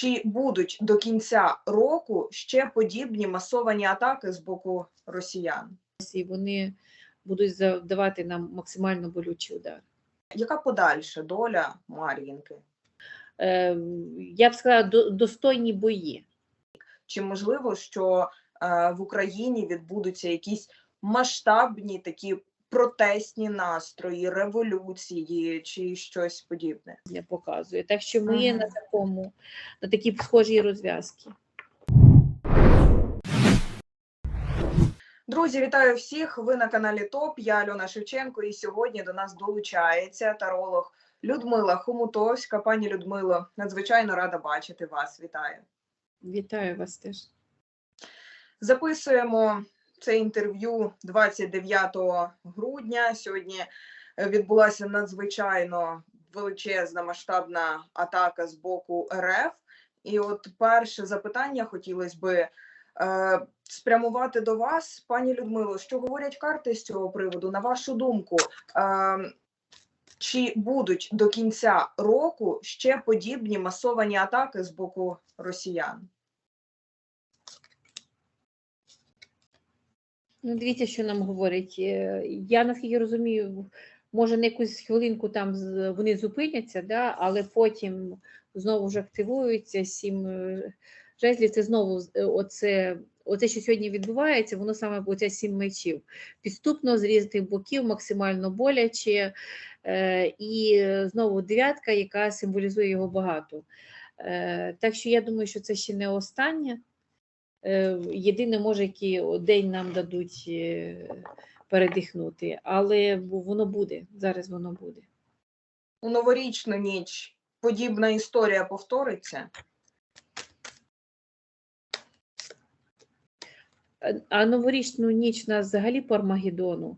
Чи будуть до кінця року ще подібні масовані атаки з боку росіян? і вони будуть завдавати нам максимально болючий удар. Яка подальша доля Мар'їнки? Е, Я б сказала, до- достойні бої. Чи можливо, що е, в Україні відбудуться якісь масштабні такі протестні настрої, революції чи щось подібне? не показує. Так що ми Ага. на такому, на такій схожій розв'язці. Друзі, вітаю всіх! Ви на каналі ТОП. Я Альона Шевченко, і сьогодні до нас долучається таролог Людмила Хомутовська. Пані Людмило, надзвичайно рада бачити вас. Вітаю! Вітаю вас теж. Записуємо це інтерв'ю 29 грудня. Сьогодні е, відбулася надзвичайно величезна масштабна атака з боку РФ. І от перше запитання хотілося би е, спрямувати до вас, пані Людмило. Що говорять карти з цього приводу? На вашу думку, е, чи будуть до кінця року ще подібні масовані атаки з боку росіян? Ну, дивіться, що нам говорять. Е, Я наскільки розумію, може на якусь хвилинку там вони зупиняться, да, але потім знову ж активуються сім е, жезлів. Це знову е, оце, оце, що сьогодні відбувається, воно саме оце сім мечів. Підступно з різних боків, максимально боляче. І знову дев'ятка, яка символізує його багато. Так що я думаю, що це ще не останнє. Е, Єдине, може, який день нам дадуть е, передихнути, але воно буде. Зараз воно буде. у новорічну ніч подібна історія повториться? Е, А новорічну ніч у нас взагалі по Армагеддону.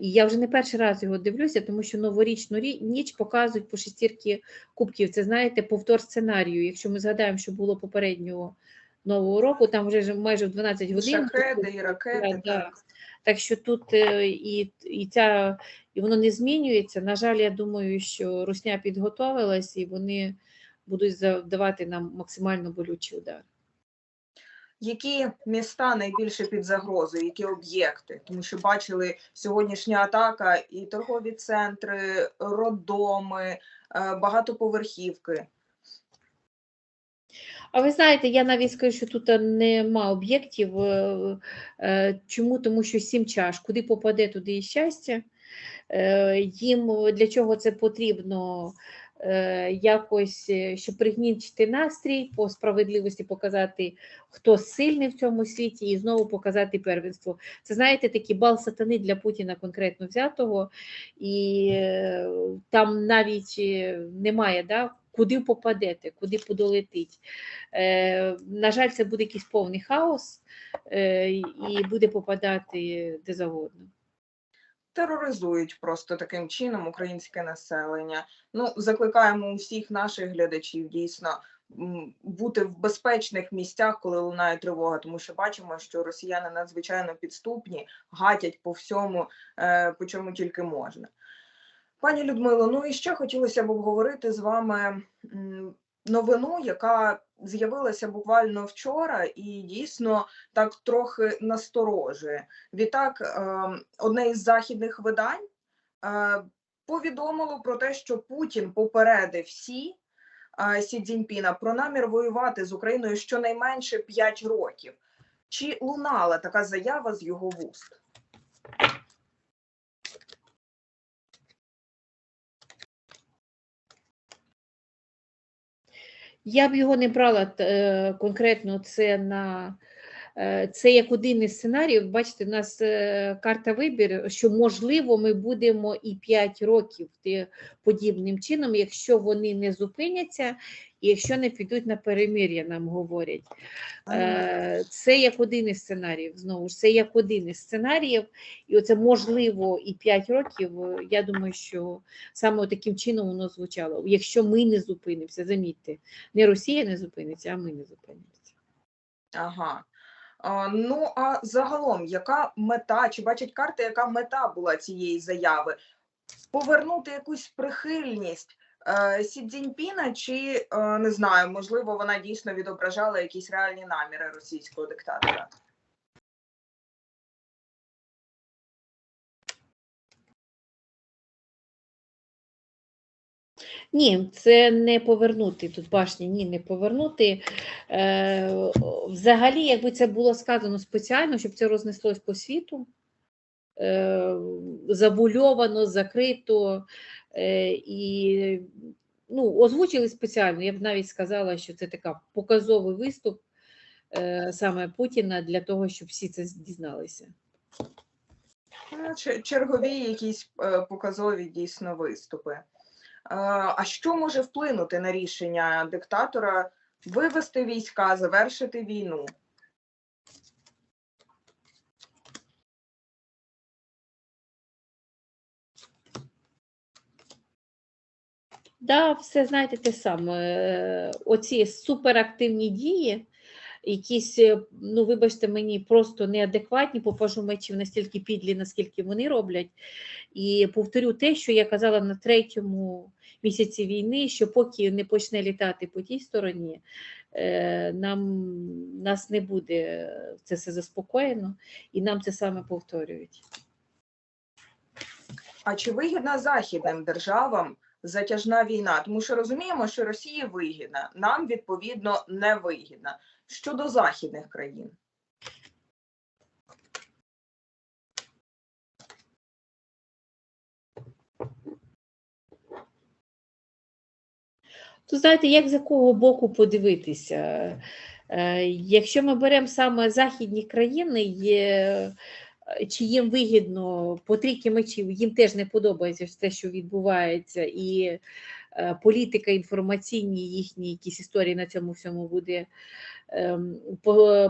І я вже не перший раз його дивлюся, тому що новорічну ніч показують по шестірки кубків. Це знаєте, повтор сценарію. Якщо ми згадаємо, що було попереднього нового року, там вже майже в 12 годин. Шахеди і ракети. Да. Так. Так що тут е, і, і, ця, і воно не змінюється. На жаль, я думаю, що Русня підготовилась і вони будуть завдавати нам максимально болючий удар. Які міста найбільше під загрозою, які об'єкти? Тому що бачили сьогоднішня атака і торгові центри, роддоми, е, багатоповерхівки. А ви знаєте, я навіть скажу, що тут нема об'єктів. е, е, Чому? Тому що сім чаш, куди попаде, туди і щастя. Е, Їм для чого це потрібно? Е, Якось, е, щоб пригнічити настрій, по справедливості показати, хто сильний в цьому світі, і знову показати первенство. Це знаєте, такий бал сатани для Путіна конкретно взятого, і е, там навіть е, немає, да, куди попадете, куди подолетить. Е, на жаль, це буде якийсь повний хаос е, і буде попадати де завгодно. тероризують просто таким чином українське населення. Ну, закликаємо усіх наших глядачів дійсно бути в безпечних місцях, коли лунає тривога, тому що бачимо, що росіяни надзвичайно підступні, гатять по всьому, е, по чому тільки можна. Пані Людмило, ну і ще хотілося б обговорити з вами новину, яка з'явилася буквально вчора, і дійсно так трохи насторожує. Відтак, е, одне із західних видань е, повідомило про те, що Путін попередив всі е, Сі Цзіньпіна про намір воювати з Україною щонайменше 5 років. Чи лунала така заява з його вуст? Я б його не брала е, конкретно це на це як один із сценаріїв. Бачите, у нас е, карта вибір, що можливо ми будемо і 5 років подібним чином, якщо вони не зупиняться, і якщо не підуть на перемир'я, нам говорять. Е, Це як один із сценаріїв. Знову ж це як один із сценаріїв, і оце можливо і 5 років. е, Я думаю, що саме таким чином воно звучало. Якщо ми не зупинимося, замітьте, не Росія не зупиниться, а ми не зупинимося. Ага. Ну а загалом, яка мета, чи бачать карти, яка мета була цієї заяви? Повернути якусь прихильність е, Сі Цзіньпіна, чи е, не знаю, можливо, вона дійсно відображала якісь реальні наміри російського диктатора? Ні, це не повернути тут башні, ні, не повернути. Е, взагалі, якби це було сказано спеціально, щоб це рознеслось по світу, е, забульовано, закрито е, і ну, озвучили спеціально. Я б навіть сказала, що це така показовий виступ е, саме Путіна для того, щоб всі це дізналися. Е, Чергові якісь е, показові дійсно виступи. Е, А що може вплинути на рішення диктатора вивести війська, завершити війну? Да, все знаєте те саме. Е, Оці суперактивні дії, якісь, е, ну вибачте мені, просто неадекватні, попажу мечів настільки підлі, наскільки вони роблять. І повторю те, що я казала на третьому місяці війни, що поки не почне літати по тій стороні, е, нам нас не буде це все заспокоєно, і нам це саме повторюють. А чи вигідна західним державам затяжна війна? Тому що розуміємо, що Росії вигідна, нам відповідно не вигідна. Щодо західних країн. То знаєте, як з якого боку подивитися? Е, Якщо ми беремо саме західні країни, є, чи їм вигідно по трійки мечів, їм теж не подобається те, що відбувається, і е, політика інформаційні, їхні якісь історії на цьому всьому буде ем,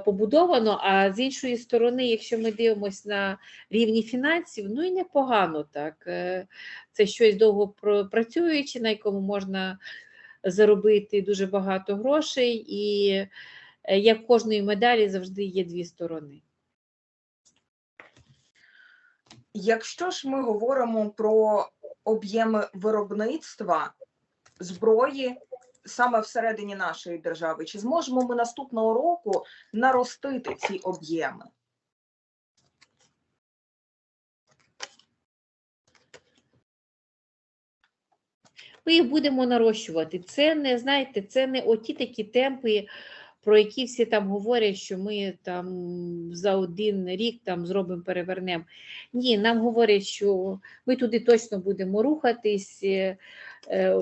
побудовано. А з іншої сторони, якщо ми дивимося на рівні фінансів, ну і непогано так. Е, Це щось довго працюючи, на якому можна заробити дуже багато грошей, і е, як кожної медалі завжди є дві сторони. Якщо ж ми говоримо про об'єми виробництва зброї саме всередині нашої держави, чи зможемо ми наступного року наростити ці об'єми? Ми їх будемо нарощувати. Це не знаєте, це не оті такі темпи, про які всі там говорять, що ми там за один рік там зробимо, перевернемо. Ні, нам говорять, що ми туди точно будемо рухатись. е, е,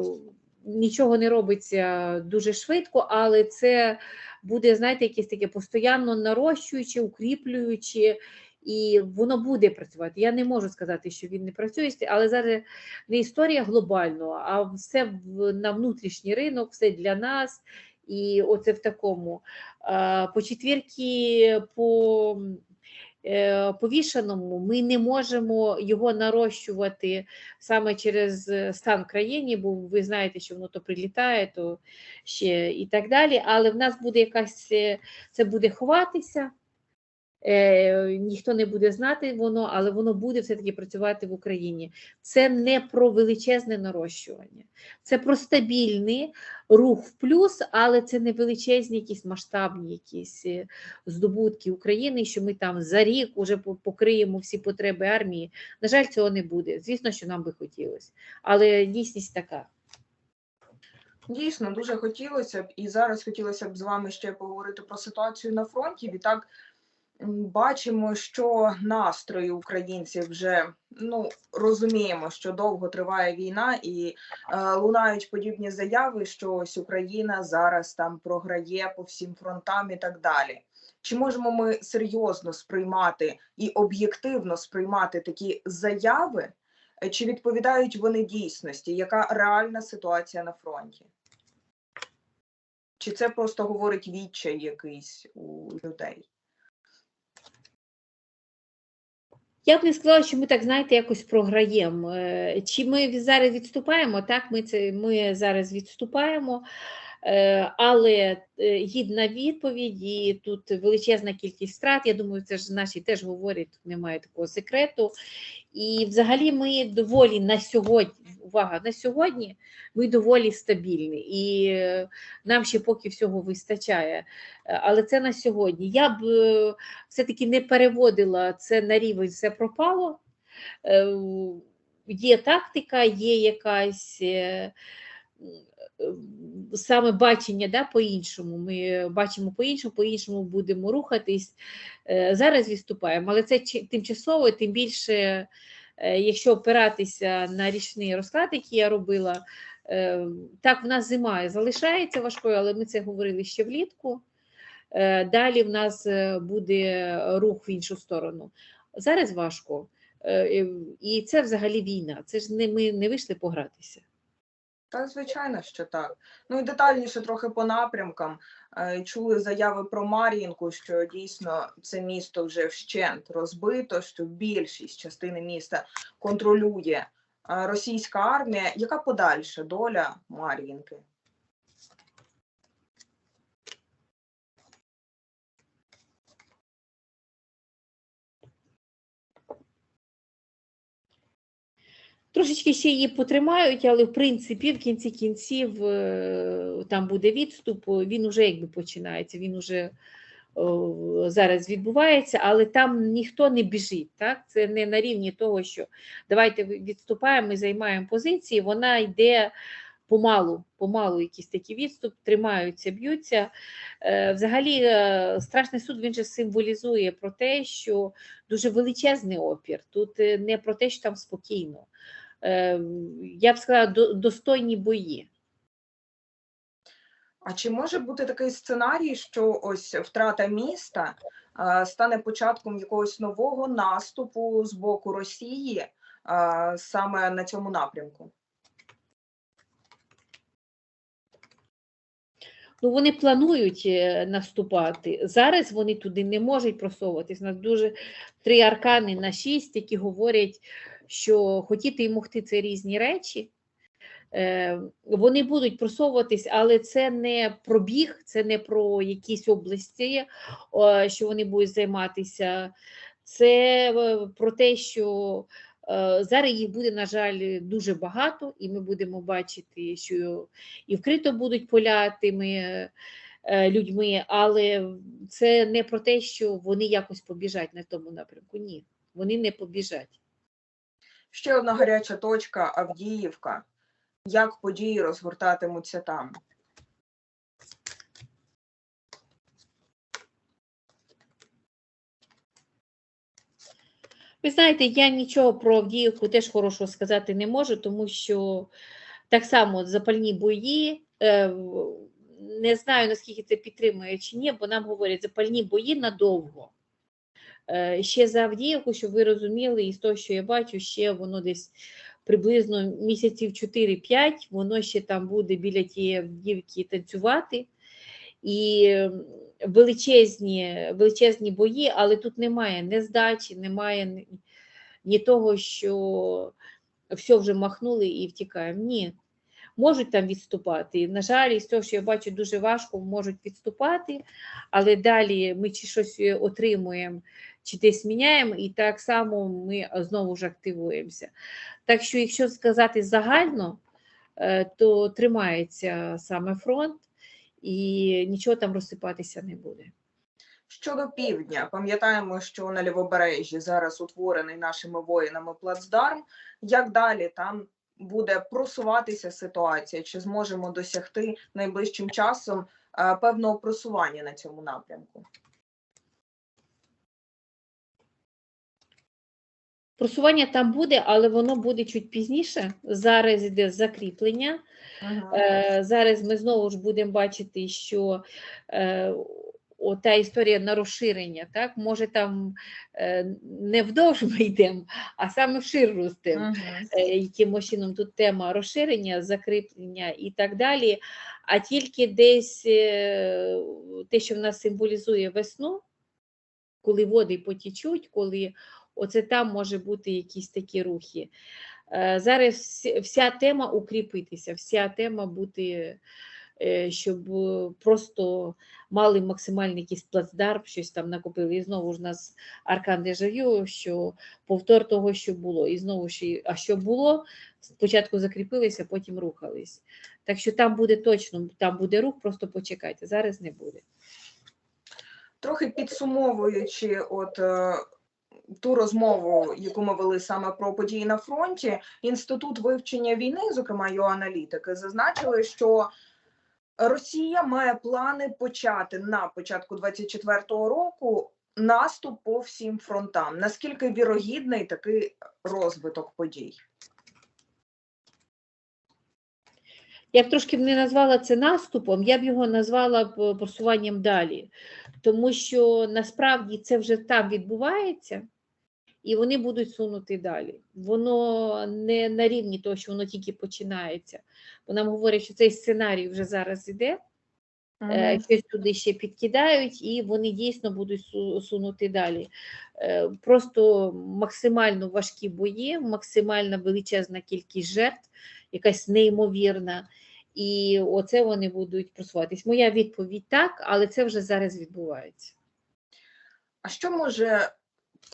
Нічого не робиться дуже швидко, але це буде, знаєте, якесь таке постійно нарощуюче, укріплююче, і воно буде працювати. Я не можу сказати, що він не працює, але зараз не історія глобально, а все на внутрішній ринок, все для нас. І оце в такому. По четвірки, по повішаному, повішеному ми не можемо його нарощувати саме через е, стан країни, бо ви знаєте, що воно то прилітає, то ще і так далі. Але в нас буде якась е, це буде ховатися. Е, ніхто не буде знати воно, але воно буде все-таки працювати в Україні. Це не про величезне нарощування, це про стабільний рух в плюс, але це не величезні якісь масштабні якісь е, здобутки України, що ми там за рік уже покриємо всі потреби армії. На жаль, цього не буде. Звісно, що нам би хотілося, але дійсність така. Дійсно, дуже хотілося б, і зараз хотілося б з вами ще поговорити про ситуацію на фронті. Відтак бачимо, що настрої українців вже ну розуміємо, що довго триває війна, і е, лунають подібні заяви, що ось Україна зараз там програє по всім фронтам і так далі. Чи можемо ми серйозно сприймати і об'єктивно сприймати такі заяви? Е, Чи відповідають вони дійсності? Яка реальна ситуація на фронті? Чи це просто говорить відчай якийсь у людей? Я б не сказала, що ми так, знаєте, якось програємо. Е, Чи ми зараз відступаємо? Так, ми, це, ми зараз відступаємо. Е, Але е, гідна відповідь, і тут величезна кількість страт. Я думаю, це ж наші теж говорять, тут немає такого секрету. І взагалі ми доволі на сьогодні, увага, на сьогодні ми доволі стабільні. І е, нам ще поки всього вистачає. Але це на сьогодні. Я б все-таки не переводила це на рівень все пропало. Є тактика, є якась саме бачення да, по-іншому. Ми бачимо по-іншому, по-іншому будемо рухатись. Е, Зараз відступаємо, але це тимчасово, тим більше, е, якщо опиратися на річний розклад, який я робила, е, так, в нас зима залишається важкою, але ми це говорили ще влітку. Е, Далі в нас е, буде рух в іншу сторону. Зараз важко. Е, І це взагалі війна. Це ж не ми не вийшли погратися. Та звичайно, що так. Ну і детальніше трохи по напрямкам. Е, Чули заяви про Мар'їнку, що дійсно це місто вже вщент розбито, що більшість частини міста контролює е, російська армія. Яка подальша доля Мар'їнки? Трошечки ще її потримають, але в принципі в кінці кінців е, там буде відступ. Він уже якби починається, він уже зараз відбувається, але там ніхто не біжить. Так? Це не на рівні того, що давайте відступаємо і займаємо позиції. Вона йде помалу, помалу якийсь такий відступ, тримаються, б'ються. Е, Взагалі, е, страшний суд він же символізує про те, що дуже величезний опір. Тут не про те, що там спокійно. Е, Я б сказала, достойні бої. А чи може бути такий сценарій, що ось втрата міста е, стане початком якогось нового наступу з боку Росії е, саме на цьому напрямку? Ну, вони планують наступати. Зараз вони туди не можуть просовуватись. У нас дуже три аркани на шість, які говорять, що хотіти і могти це різні речі. Е, Вони будуть просовуватись, але це не про біг, це не про якісь області, що вони будуть займатися. Це е, про те, що е, зараз їх буде, на жаль, дуже багато, і ми будемо бачити, що і вкрито будуть поля тими е, людьми, але це не про те, що вони якось побіжать на тому напрямку. Ні, вони не побіжать. Ще одна гаряча точка Авдіївка. Як події розгортатимуться там? Ви знаєте, я нічого про Авдіївку теж хорошого сказати не можу, тому що так само запальні бої. е, Не знаю, наскільки це підтримує чи ні, бо нам говорять запальні бої надовго. Е, Ще за Авдіївку, щоб ви розуміли, і з того, що я бачу, ще воно десь приблизно місяців 4-5, воно ще там буде біля тієї Авдіївки танцювати. І величезні, величезні бої, але тут немає ні здачі, немає ні того, що все вже махнули і втікаємо. Ні. Можуть там відступати. На жаль, із того, що я бачу, дуже важко можуть відступати, але далі ми чи щось е, отримуємо, чи десь міняємо, і так само ми знову ж активуємося. Так що, якщо сказати загально, е, то тримається саме фронт і нічого там розсипатися не буде. Щодо півдня, пам'ятаємо, що на лівобережжі зараз утворений нашими воїнами плацдарм. Як далі там буде просуватися ситуація? Чи зможемо досягти найближчим часом е, певного просування на цьому напрямку? Просування там буде, але воно буде чуть пізніше. Зараз йде закріплення. Е, Зараз ми знову ж будемо бачити, що е, ота історія на розширення, так, може там е, не вдовж ми йдемо, а саме вшир ростемо. Мгм. е, якимось чином тут тема розширення, закріплення і так далі. А тільки десь е, те, що в нас символізує весну, коли води потічуть, коли оце там може бути якісь такі рухи. Зараз вся тема укріпитися, вся тема бути щоб е, просто мали максимальний якийсь плацдарм, щось там накопили. І знову ж нас аркан дежавю, що повтор того, що було. І знову ж, а що було, спочатку закріпилися, потім рухались. Так що там буде точно, там буде рух, просто почекайте. Зараз не буде. Трохи підсумовуючи, от е, ту розмову, яку ми вели саме про події на фронті, інститут вивчення війни, зокрема його аналітики, зазначили, що Росія має плани почати на початку 24-го року наступ по всім фронтам. Наскільки вірогідний такий розвиток подій? Я б трошки не назвала це наступом, я б його назвала просуванням далі, тому що насправді це вже там відбувається, і вони будуть сунути далі. Воно не на рівні того, що воно тільки починається. Бо нам говорять, що цей сценарій вже зараз іде, е, щось туди ще підкидають, і вони дійсно будуть сунути далі. Е, Просто максимально важкі бої, максимально величезна кількість жертв, якась неймовірна. І оце вони будуть просуватись. Моя відповідь так, але це вже зараз відбувається. А що може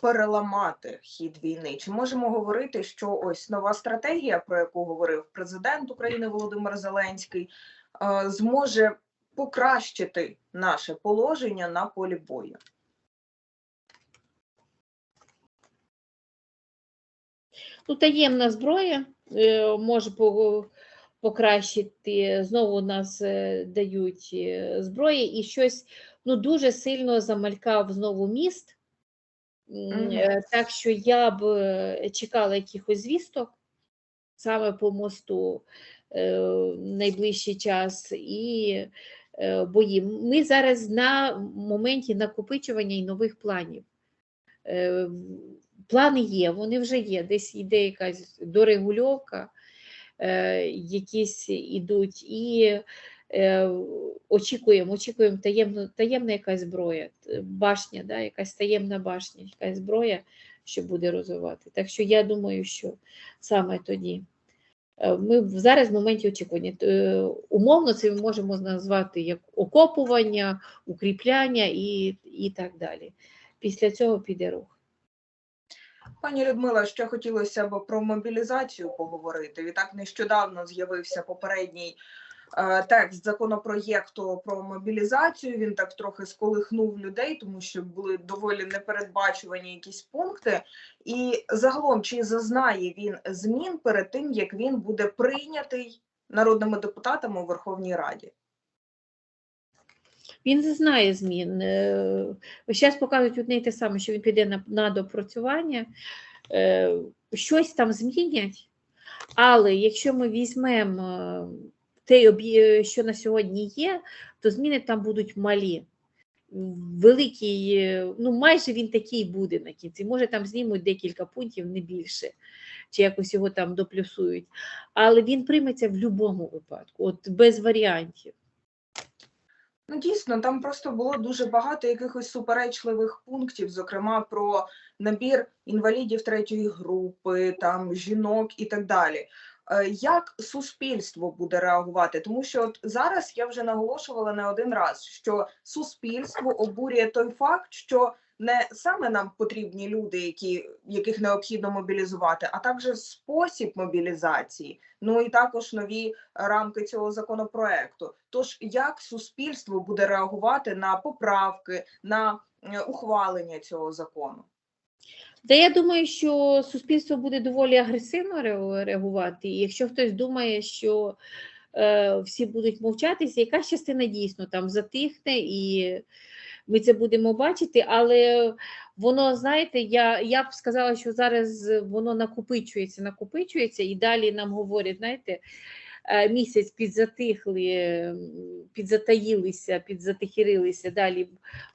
переламати хід війни? Чи можемо говорити, що ось нова стратегія, про яку говорив президент України Володимир Зеленський, е, зможе покращити наше положення на полі бою? Ну, таємна зброя е, може покращити. Знову нас е, дають зброї, і щось ну, дуже сильно замалькав знову міст. Е, Так що я б е, чекала якихось звісток саме по мосту е, в найближчий час і бої. Ми зараз на моменті накопичування і нових планів. Плани є, вони вже є. Десь йде якась дорегульовка, якісь ідуть, і очікуємо, очікуємо таємну, таємна якась зброя, башня, да, якась таємна башня, якась зброя, що буде розвивати. Так що я думаю, що саме тоді. Е, Ми зараз в моменті очікування. Е, Умовно це ми можемо назвати як окопування, укріпляння і, і так далі. Після цього піде рух. Пані Людмила, ще хотілося б про мобілізацію поговорити. Відтак нещодавно з'явився попередній е, текст законопроєкту про мобілізацію. Він так трохи сколихнув людей, тому що були доволі непередбачувані якісь пункти. І загалом, чи зазнає він змін перед тим, як він буде прийнятий народними депутатами у Верховній Раді? Він зазнає змін. Е, Зараз показують одне і те саме, що він піде на, на допрацювання, е, щось там змінять, але якщо ми візьмемо е, те, об'є- що на сьогодні є, то зміни там будуть малі. Великий, е, ну майже він такий буде на кінці. Може, там знімуть декілька пунктів, не більше, чи якось його там доплюсують. Але він прийметься в будь-якому випадку, от без варіантів. Ну, дійсно, там просто було дуже багато якихось суперечливих пунктів, зокрема про набір інвалідів третьої групи, там жінок і так далі. Е, Як суспільство буде реагувати? Тому що от зараз я вже наголошувала не один раз, що суспільство обурює той факт, що не саме нам потрібні люди, які, яких необхідно мобілізувати, а також спосіб мобілізації. Ну і також нові рамки цього законопроекту. Тож як суспільство буде реагувати на поправки, на е, ухвалення цього закону? Та я думаю, що суспільство буде доволі агресивно реагувати. І якщо хтось думає, що е, всі будуть мовчатися, якась частина дійсно там затихне, і ми це будемо бачити, але воно, знаєте, я, я б сказала, що зараз воно накопичується, накопичується, і далі нам говорять, знаєте, е, місяць підзатихли, підзатаїлися, підзатихірилися далі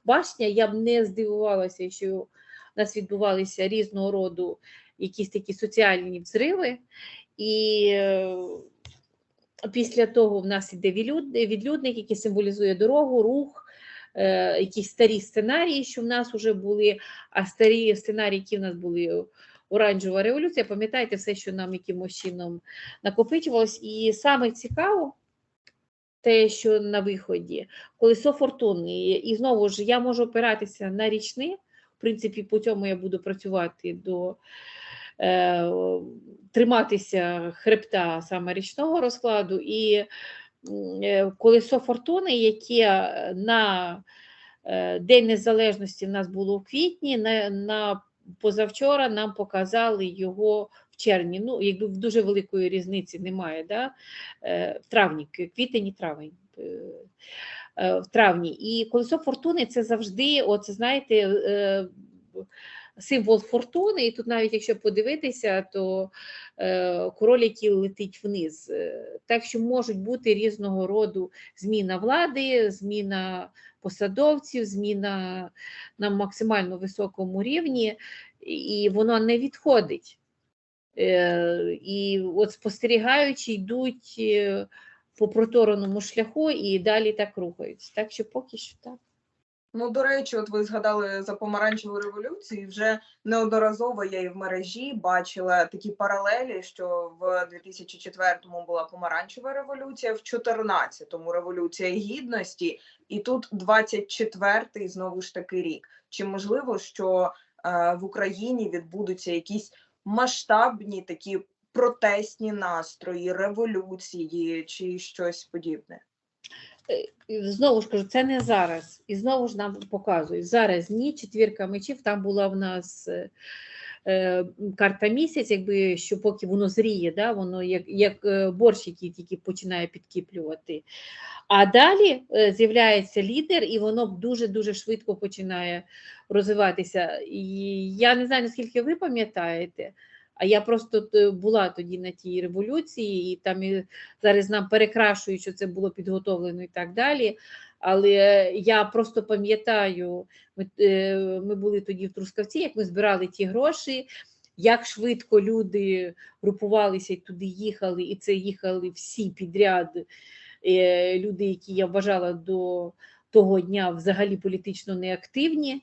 башня. Я б не здивувалася, що у нас відбувалися різного роду якісь такі соціальні взриви, і е, після того в нас іде відлюдник, який символізує дорогу, рух, е, якісь старі сценарії, що в нас вже були, а старі сценарії, які в нас були. Оранжева революція, пам'ятаєте все, що нам якимось чином накопичувалось. І саме цікаво, те, що на виході. Колесо фортуни. І знову ж я можу опиратися на річни. В принципі, по цьому я буду працювати до е, триматися хребта саме річного розкладу. І е, колесо фортуни, яке на е, День Незалежності в нас було в квітні, на, на позавчора нам показали його червні. Ну, якби в дуже великої різниці немає, да? е, в травні, к- квітень і травень. Е, В травні. І колесо фортуни це завжди, оце знаєте, е, символ фортуни. І тут навіть якщо подивитися, то е, король, який летить вниз. Так що можуть бути різного роду зміна влади, зміна посадовців, зміна на максимально високому рівні, і воно не відходить. І от спостерігаючи, йдуть по протореному шляху і далі так рухаються. Так що поки що так. Ну, до речі, от ви згадали за помаранчеву революцію. Вже неодноразово я і в мережі бачила такі паралелі, що в 2004-му була помаранчева революція, в 2014-му революція гідності, і тут 24-й знову ж таки рік. Чи можливо, що е, в Україні відбудуться якісь масштабні такі протестні настрої, революції чи щось подібне? Знову ж кажу, це не зараз. І знову ж нам показують. Зараз ні, четвірка мечів, там була в нас е, е, карта місяць, якби що поки воно зріє, да, воно як, як е, борщ, який тільки починає підкіплювати. А далі е, з'являється лідер, і воно дуже-дуже швидко починає розвиватися. І я не знаю, наскільки ви пам'ятаєте, а я просто е, була тоді на тій революції, і там і зараз нам перекрашують, що це було підготовлено і так далі. Але я просто пам'ятаю, ми, е, ми були тоді в Трускавці, як ми збирали ті гроші, як швидко люди групувалися і туди їхали, і це їхали всі підряд. е, Люди, які я вважала до того дня взагалі політично неактивні,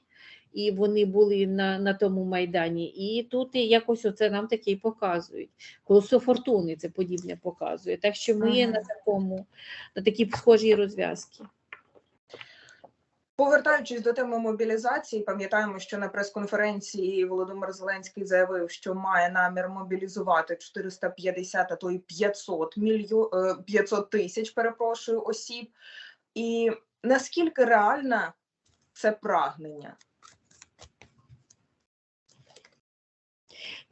і вони були на, на тому майдані. І тут і якось оце нам таке і показують. Колесо фортуни це подібне показує. Так що ми Ага. на такому, на такій схожій розв'язці. Повертаючись до теми мобілізації, пам'ятаємо, що на прес-конференції Володимир Зеленський заявив, що має намір мобілізувати 450, а то й 500 мільйон 500 тисяч, перепрошую, осіб. І наскільки реальне це прагнення?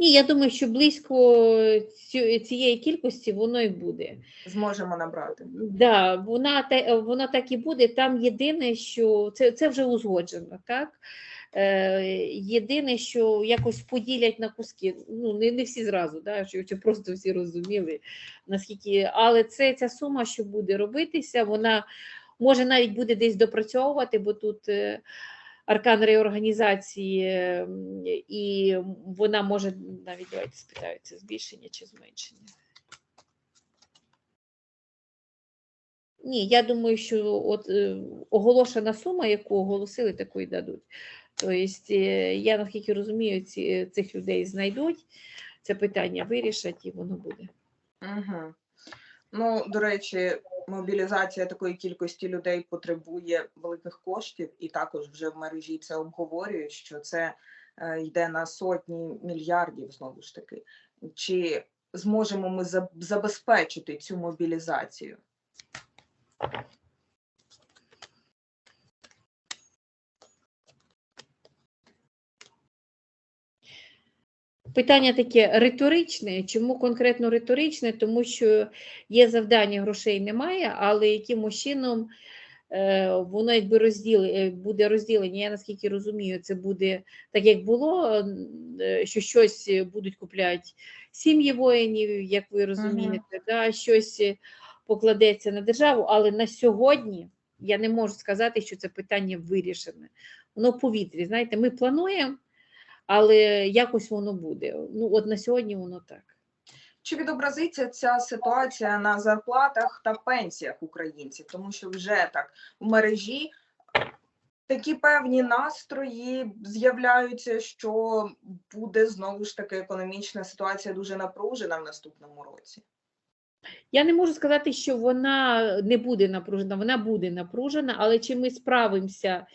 Ні, я думаю, що близько цієї кількості воно і буде. Зможемо набрати? Да, вона, вона так і буде. Там єдине, що це, це вже узгоджено, так? Е, єдине, що якось поділять на куски. Ну, не, не всі зразу, да, щоб, щоб просто всі розуміли, наскільки. Але це ця сума, що буде робитися, вона може навіть буде десь допрацьовувати, бо тут. е, Аркан реорганізації, е, і вона може навіть давайте спитаю, збільшення чи зменшення. Ні, я думаю, що от е, оголошена сума, яку оголосили, таку і дадуть. Тобто, е, я наскільки розумію, ці, цих людей знайдуть, це питання вирішать і воно буде. Угу. Ну, до речі, мобілізація такої кількості людей потребує великих коштів, і також вже в мережі це обговорюють, що це е, йде на сотні мільярдів знову ж таки. Чи зможемо ми забезпечити цю мобілізацію? Питання таке риторичне. Чому конкретно риторичне? Тому що є завдання, грошей немає, але якимось чином е, воно якби розділи, е, буде розділення. Я наскільки розумію, це буде так, як було, е, що щось будуть купляти сім'ї воїнів, як ви розумієте, да, щось покладеться на державу, але на сьогодні я не можу сказати, що це питання вирішене. Воно в повітрі. Знаєте, ми плануємо але якось воно буде. Ну, от на сьогодні воно так. Чи відобразиться ця ситуація на зарплатах та пенсіях українців? Тому що вже так в мережі такі певні настрої з'являються, що буде знову ж таки економічна ситуація дуже напружена в наступному році. Я не можу сказати, що вона не буде напружена, вона буде напружена, але чи ми справимося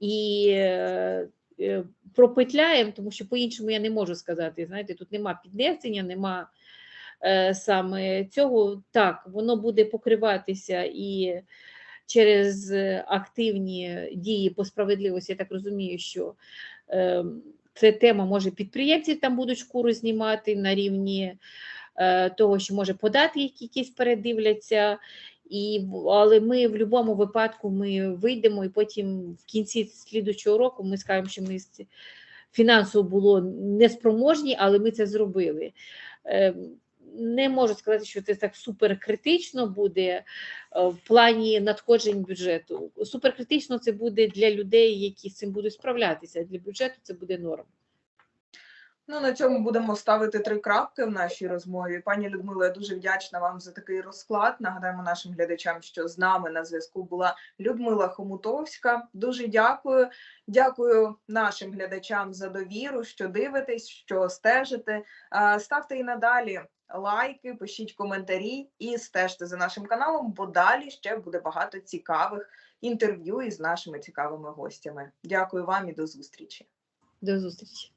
і е, пропетляємо, тому що по-іншому я не можу сказати. Знаєте, тут нема піднесення, нема е, саме цього. Так, воно буде покриватися і через е, активні дії по справедливості. Я так розумію, що е, це тема може підприємці там будуть шкуру знімати на рівні е, того, що може податки якісь передивляться. І, але ми в будь-якому випадку ми вийдемо і потім в кінці слідучого року ми скажемо, що ми фінансово було неспроможні, але ми це зробили. Е, Не можу сказати, що це так суперкритично буде е, в плані надходжень бюджету. Суперкритично це буде для людей, які з цим будуть справлятися. Для бюджету це буде норм. Ну, на цьому будемо ставити три крапки в нашій розмові. Пані Людмило, я дуже вдячна вам за такий розклад. Нагадаємо нашим глядачам, що з нами на зв'язку була Людмила Хомутовська. Дуже дякую. Дякую нашим глядачам за довіру, що дивитесь, що стежите. Ставте і надалі лайки, пишіть коментарі і стежте за нашим каналом, бо далі ще буде багато цікавих інтерв'ю із нашими цікавими гостями. Дякую вам і до зустрічі. До зустрічі.